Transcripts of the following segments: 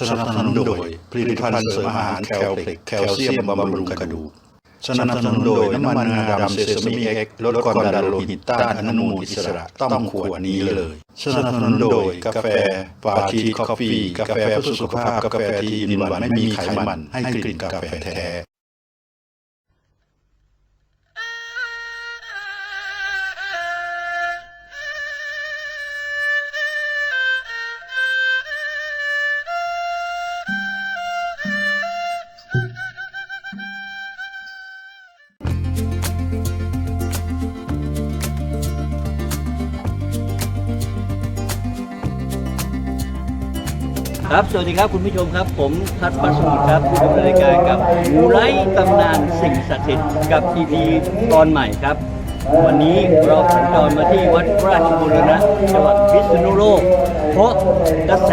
สนับสนุนโดยผลิตภัณฑ์เสริมอาหารแคลเพล็กแคลเซียมบำรุงกระดูกสนับสนุนโดยน้ำมันงาดำเซซามิเอ็กลดความดันโลหิตต้านอนุมูลอิสระต้องขวดนี้เลยสนับสนุนโดยกาแฟปาทีคอฟฟี่กาแฟเพื่อสุขภาพกาแฟที่อินวันไม่มีไขมันให้กลิ่นกาแฟแท้ ครับ สวัสดีครับคุณผู้ชมครับ ผมทัศน์ปัสมุทรครับผู้ดำเนินรายการกับมูไลตำนานสิ่งศักดิ์สิทธิ์กับทีวีตอนใหม่ครับ วันนี้เราสัญจรมาที่วัดราชบุรณะจังหวัดพิษณุโลก เพราะกระแส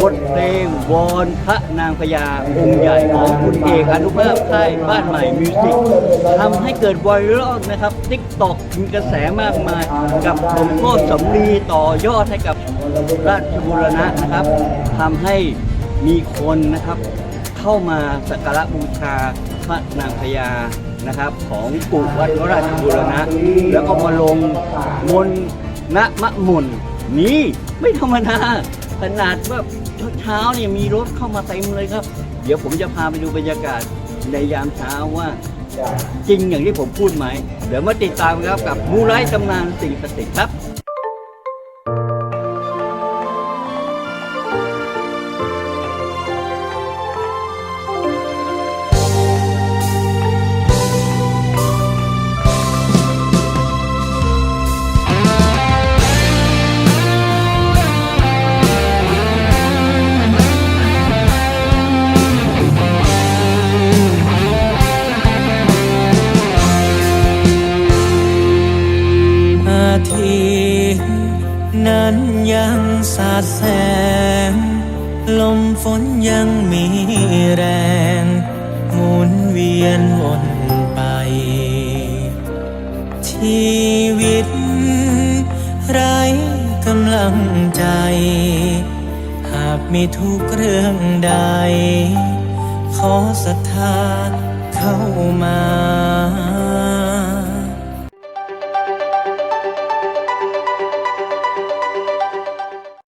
บทเพลงวอนพระนางพญาองค์ใหญ่ของคุณเอกอนุภาพค่ายบ้านใหม่มิวสิกทำให้เกิดไวรัลนะครับติ๊กตอกมีกระแสมากมาย กับหลวงพ่อสำลีต่อยอดให้กับราชบุรณะนะครับทำให้มีคนนะครับ เข้ามาสักการะบูชาพระนางพญา นะครับของปุกวัดวราชบูรณะ แล้วก็มาลงมนณมะมนนี่ไม่ธรรมดาขนาดว่าเช้าเนี่ยมีรถเข้ามาเต็มเลยครับ เดี๋ยวผมจะพาไปดูบรรยากาศในยามเช้าว่าจริงอย่างที่ผมพูดไหม เดี๋ยวมาติดตามครับกับมูไรตำนานสิ่งศักดิ์สิทธิ์ครับ สาดแสง ลมฝนยังมีแรง หมุนเวียนวนไป ชีวิต ไร้กำลังใจ หากมีทุกเรื่องใด ขอศรัทธาเข้ามา